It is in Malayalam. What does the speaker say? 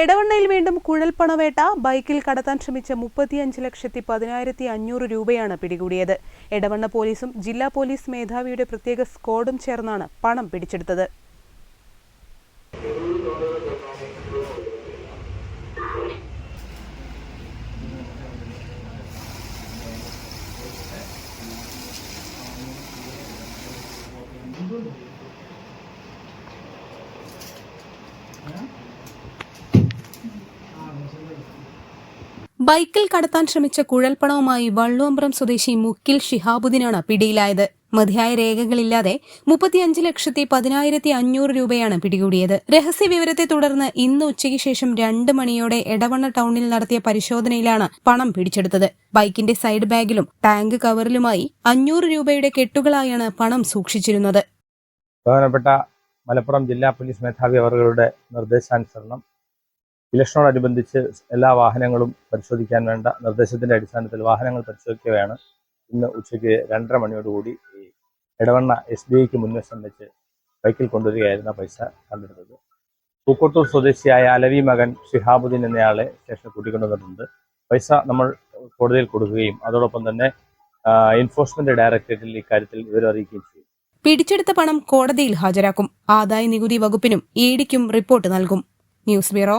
എടവണ്ണയിൽ വീണ്ടും കുഴൽപ്പണവേട്ട ബൈക്കിൽ കടത്താൻ ശ്രമിച്ച മുപ്പത്തിയഞ്ച് ലക്ഷത്തി പതിനായിരത്തി അഞ്ഞൂറ് രൂപയാണ് പിടികൂടിയത്. എടവണ്ണ പോലീസും ജില്ലാ പോലീസ് മേധാവിയുടെ പ്രത്യേക സ്ക്വാഡും ചേർന്നാണ് പണം പിടിച്ചെടുത്തത്. ബൈക്കിൽ കടത്താൻ ശ്രമിച്ച കുഴൽപ്പണവുമായി വള്ളുവമ്പ്രം സ്വദേശി മുക്കിൽ ഷിഹാബുദ്ദീനാണ് പിടിയിലായത്. മതിയായ രേഖകളില്ലാതെ മുപ്പത്തിയഞ്ച് ലക്ഷത്തി പതിനായിരത്തി അഞ്ഞൂറ് രൂപയാണ് പിടികൂടിയത്. രഹസ്യ വിവരത്തെ തുടർന്ന് ഇന്ന് ഉച്ചയ്ക്ക് ശേഷം രണ്ട് മണിയോടെ എടവണ്ണ ടൗണിൽ നടത്തിയ പരിശോധനയിലാണ് പണം പിടിച്ചെടുത്തത്. ബൈക്കിന്റെ സൈഡ് ബാഗിലും ടാങ്ക് കവറിലുമായി അഞ്ഞൂറ് രൂപയുടെ കെട്ടുകളായാണ് പണം സൂക്ഷിച്ചിരുന്നത്. ബഹുമാനപ്പെട്ട മലപ്പുറം ജില്ലാ പോലീസ് മേധാവി അവരുടെ നിർദ്ദേശാനുസരണം ഇലക്ഷനോടനുബന്ധിച്ച് എല്ലാ വാഹനങ്ങളും പരിശോധിക്കാൻ വേണ്ട നിർദ്ദേശത്തിന്റെ അടിസ്ഥാനത്തിൽ വാഹനങ്ങൾ പരിശോധിക്കുകയാണ്. ഇന്ന് ഉച്ചയ്ക്ക് രണ്ടര മണിയോടുകൂടി ഈ ഇടവണ്ണ എസ് ബി ഐക്ക് മുൻവശം വെച്ച് ബൈക്കിൽ കൊണ്ടുവരികയായിരുന്ന പൈസ കണ്ടെടുത്തത്. പൂക്കോട്ടൂർ സ്വദേശിയായ അലവി മകൻ ഷിഹാബുദ്ദീൻ എന്നയാളെ സ്റ്റേഷനിൽ കൂട്ടിക്കൊണ്ടുവന്നിട്ടുണ്ട് പൈസ നമ്മൾ കോടതിയിൽ കൊടുക്കുകയും അതോടൊപ്പം തന്നെ എൻഫോഴ്സ്മെന്റ് ഡയറക്ടറേറ്റിൽ ഇക്കാര്യത്തിൽ വിവരം അറിയിക്കുകയും ചെയ്യും. പിടിച്ചെടുത്ത പണം കോടതിയിൽ ഹാജരാക്കും. ആദായ നികുതി വകുപ്പിനും ഇഡിക്കും റിപ്പോർട്ട് നൽകും. News bureau